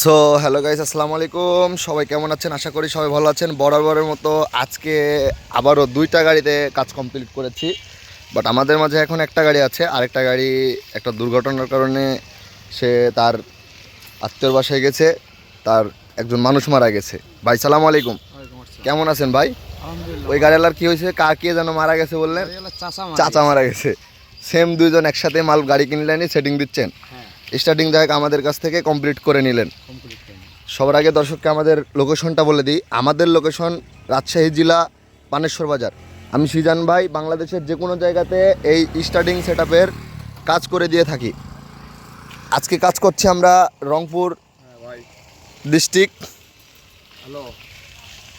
So hello guys আসসালামু আলাইকুম। সবাই কেমন আছেন? আশা করি সবাই ভালো আছেন। বরাবরের মতো আজকে আবারও দুইটা গাড়িতে কাজ কমপ্লিট করেছি। বাট আমাদের মাঝে এখন একটা গাড়ি আছে আরেকটা গাড়ি একটা দুর্ঘটনার কারণে সে তার আত্মীয়র বাসায় গেছে তার একজন মানুষ মারা গেছে। ভাই সালাম আলাইকুম। কেমন আছেন ভাই? ওই গাড়িওয়ালার কি হয়েছে? কার কে যেন মারা গেছে বললেন? চাচা মারা গেছে। সেম দুইজন একসাথে মাল গাড়ি কিনলেনি সেটিং দিচ্ছেন। স্টার্টিং দেখ আমাদের কাছ থেকে কমপ্লিট করে নিলেন। সবার আগে দর্শককে আমাদের লোকেশনটা বলে দিই। আমাদের লোকেশন রাজশাহী জেলা পানেশ্বর বাজার। আমি সিজান ভাই বাংলাদেশের যে কোনো জায়গাতে এই স্টার্টিং সেট কাজ করে দিয়ে থাকি। আজকে কাজ করছি আমরা রংপুর ডিস্ট্রিক্ট হ্যালো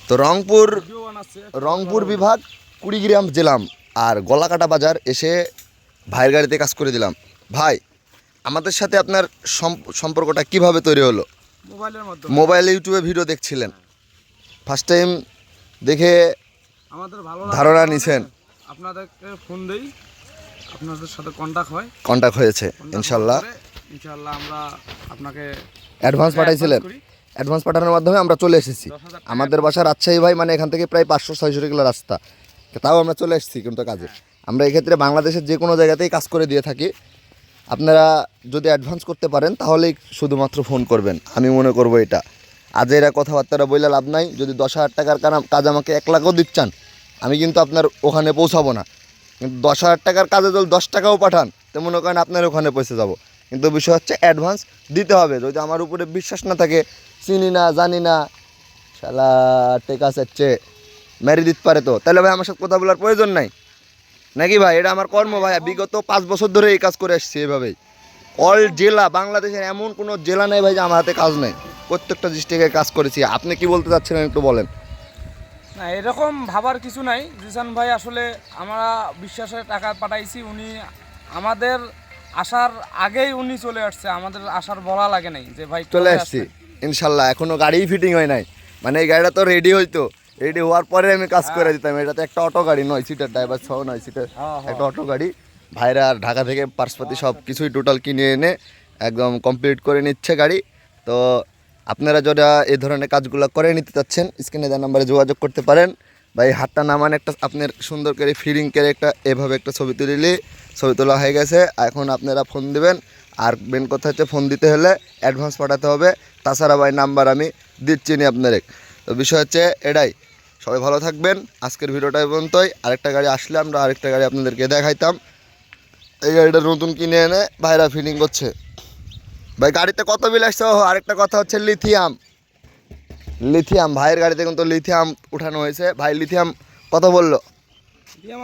তো রংপুর রংপুর বিভাগ কুড়িগ্রাম জেলাম। আর গলাকাটা বাজার এসে ভাইয়ের গাড়িতে কাজ করে দিলাম। ভাই আমাদের সাথে আপনার সম্পর্কটা কীভাবে তৈরি হলো? মোবাইলের মাধ্যমে। মোবাইলে ইউটিউবে ভিডিও দেখছিলেন। ফার্স্ট টাইম দেখে আমাদের ভালো ধারণা নিছেন। আপনাদেরকে ফোন দেই। আপনাদের সাথে কন্টাক্ট হয়। কন্ট্যাক্ট হয়েছে ইনশাল্লাহ। ইনশাল্লাহ আমরা আপনাকে অ্যাডভান্স পাঠাইছিলেন। অ্যাডভান্স পাঠানোর মাধ্যমে আমরা চলে এসেছি। আমাদের বাসা রাজশাহী ভাই মানে এখান থেকে প্রায় পাঁচশো ছয়শো কিলো রাস্তা। তাও আমরা চলে এসেছি কিন্তু কাজে। আমরা এক্ষেত্রে বাংলাদেশের যে কোনো জায়গাতেই কাজ করে দিয়ে থাকি। আপনারা যদি অ্যাডভান্স করতে পারেন, তাহলেই শুধুমাত্র ফোন করবেন। আমি মনে করব এটা। আজ এরা কথাবার্তারা বললে লাভ নাই। যদি দশ হাজার টাকার কাজ আমাকে এক লাখও দিচ্ছেন, আমি কিন্তু আপনার ওখানে পৌঁছাবো না। কিন্তু দশ হাজার টাকার কাজে যদি দশ টাকাও পাঠান, তো মনে করেন আপনার ওখানে পৌঁছে যাব। কিন্তু বিষয় হচ্ছে অ্যাডভান্স দিতে হবে। যদি আমার উপরে বিশ্বাস না থাকে, চিনি না, জানি না, শালা, টেকা চাচ্ছে, মেরে দিতে পারে তো। তাহলে ভাই আমার সাথে কথা বলার প্রয়োজন নাই। নাকি ভাই? এটা আমার কর্ম ভাই বিগত পাঁচ বছর ধরে এই কাজ করে আসছি এভাবেই। অল জেলা বাংলাদেশের এমন কোনো জেলা নেই ভাই যে আমার হাতে কাজ নেই। প্রত্যেকটা ডিস্ট্রিক্টে কাজ করেছি। আপনি কি বলতে চাচ্ছিলেন একটু বলেন। না এরকম ভাবার কিছু নাই। জিসান ভাই আসলে আমরা বিশ্বাসে টাকা পাঠাইছি। উনি আমাদের আসার আগেই উনি চলে আসছে। আমাদের আসার বলা লাগে নাই যে ভাই চলে আসছি। ইনশাল্লাহ। এখনও গাড়িই ফিটিং হয় নাই। মানে এই গাড়িটা তো রেডি হইতো। রেডি হওয়ার পরে আমি কাজ করে দিতাম। এটা তো একটা অটো গাড়ি নয় সিটের ড্রাইভার সহ নয় সিটের হ্যাঁ, হ্যাঁ। একটা অটো গাড়ি। ভাইরা আর ঢাকা থেকে পার্সপাতি সব কিছুই টোটাল কিনে এনে একদম কমপ্লিট করে নিচ্ছে গাড়ি। তো আপনারা যারা এই ধরনের কাজগুলো করে নিতে চাচ্ছেন স্ক্রিনে দেওয়া নাম্বারে যোগাযোগ করতে পারেন। বা এই হাতটা নামান একটা আপনার সুন্দর করে ফিরিং করে একটা এভাবে একটা ছবি তুলিলে ছবি তোলা হয়ে গেছে। এখন আপনারা ফোন দিবেন। আর মেন কথা হচ্ছে ফোন দিতে হলে অ্যাডভান্স পাঠাতে হবে। তাছাড়া ভাই নাম্বার আমি দিচ্ছি নি আপনাদের। তো বিষয় হচ্ছে এটাই। সবাই ভালো থাকবেন। আজকের ভিডিওটা পর্যন্তই। আরেকটা গাড়ি আসলে আমরা আরেকটা গাড়ি আপনাদেরকে দেখাইতাম। এই গাড়িটা নতুন কিনে এনে ভাইরা ফিলিং করছে। ভাই গাড়িতে কত বিল আসছে? আরেকটা কথা হচ্ছে লিথিয়াম লিথিয়াম ভাইয়ের গাড়িতে কিন্তু লিথিয়াম উঠানো হয়েছে। ভাই লিথিয়াম কত বলল?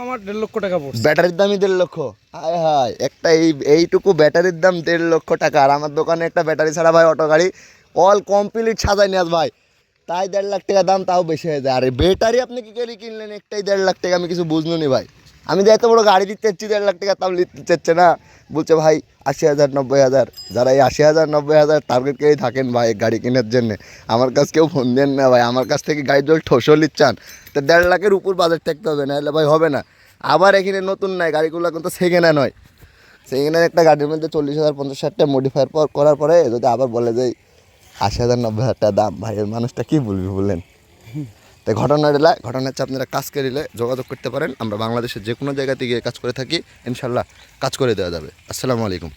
আমার দেড় লক্ষ টাকা পড়ছে। ব্যাটারির দামই দেড় লক্ষ। হায় হায় একটা এই এইটুকু ব্যাটারির দাম দেড় লক্ষ টাকা। আর আমার দোকানে একটা ব্যাটারি ছাড়া ভাই অটো গাড়ি। অল কমপ্লিট সাজাই নিয়ে ভাই। তাই দেড় লাখ টাকা দাম তাও বেশি হয়ে যায়। আরে ব্যাটারি আপনি কি করে কিনলেন? একটাই দেড় লাখ টাকা, আমি কিছু বুঝলো নি ভাই। আমি যে এত বড় গাড়ি দিতে চাচ্ছি, দেড় লাখ টাকা তাও নিতে চাচ্ছে না। বলছে, ভাই, আশি হাজার, নব্বই হাজার। যারা এই আশি হাজার, নব্বই হাজার টার্গেট টার্গেটকেই থাকেন ভাই গাড়ি কেনার জন্যে। আমার কাছ কেউ ফোন দেন না ভাই। আমার কাছ থেকে গাড়ি জল ঠসো নিচ্ছান তো দেড় লাখের উপর বাজার থাকতে হবে না হলে ভাই হবে না। আবার এখানে নতুন নাই, গাড়িগুলো কিন্তু সেকেন্ড হ্যান্ড হয় সেকেন্ড একটা গাড়ির মধ্যে চল্লিশ হাজার, পঞ্চাশ হাজার মডিফায়ার করার পরে যদি আবার বলে যে আশি হাজার নব্বই হাজার টাকা দাম। ভাই মানুষটা কী বলবি বললেন তাই ঘটনা রেলা ঘটনা হচ্ছে আপনারা কাজ করিলে যোগাযোগ করতে পারেন। আমরা বাংলাদেশের যে কোনো জায়গাতে গিয়ে কাজ করে থাকি, ইনশাল্লাহ কাজ করে দেওয়া যাবে। আসসালামু আলাইকুম।